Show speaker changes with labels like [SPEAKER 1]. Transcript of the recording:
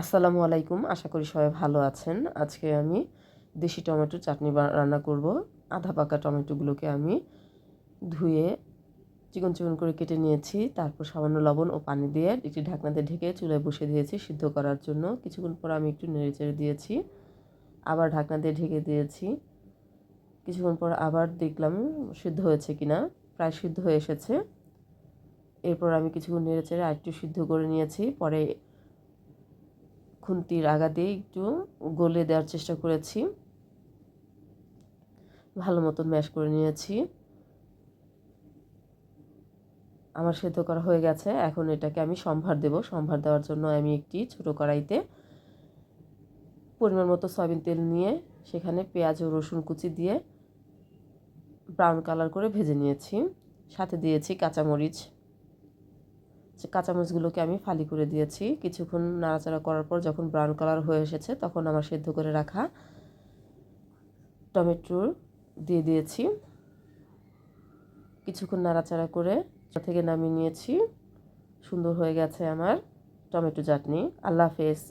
[SPEAKER 1] আসসালামু আলাইকুম। আশা করি সবাই ভালো আছেন। আজকে আমি দেশি টমেটো চাটনি রান্না করব। আধা পাকা টমেটোগুলোকে আমি ধুয়ে চিকন চিকন করে কেটে নিয়েছি। তারপর সামান্য লবণ ও পানি দিয়ে একটি ঢাকনাতে ঢেকে চুলায় বসে দিয়েছি সিদ্ধ করার জন্য। কিছুক্ষণ পর আমি একটু নেড়ে চেড়ে দিয়েছি। আবার ঢাকনা দিয়ে ঢেকে দিয়েছি। কিছুক্ষণ পর আবার দেখলাম সিদ্ধ হয়েছে কিনা। প্রায় সিদ্ধ হয়ে এসেছে। এরপর আমি কিছুক্ষণ নেড়ে চেড়ে আরেকটু সিদ্ধ করে নিয়েছি। পরে খুন্তির আগা দিয়ে একটু গলে দেওয়ার চেষ্টা করেছি। ভালো মতন ম্যাশ করে নিয়েছি। আমার সেদ্ধ করা হয়ে গেছে। এখন এটাকে আমি সম্ভার দেব। সম্ভার দেওয়ার জন্য আমি একটি ছোট কড়াইতে পরিমাণ মতো সয়াবিন তেল নিয়ে সেখানে পেঁয়াজ ও রসুন কুচি দিয়ে ব্রাউন কালার করে ভেজে নিয়েছি। সাথে দিয়েছি কাঁচামরিচ। কাঁচামরিচগুলোকে আমি ফালি করে দিয়েছি। কিছুক্ষণ নাড়াচাড়া করার পর যখন ব্রাউন কালার হয়ে এসেছে তখন আমার সেদ্ধ করে রাখা টমেটো দিয়ে দিয়েছি। কিছুক্ষণ নাড়াচাড়া করে থেকে নামিয়ে নিয়েছি। সুন্দর হয়ে গেছে আমার টমেটো চাটনি। আল্লাহ হাফেজ।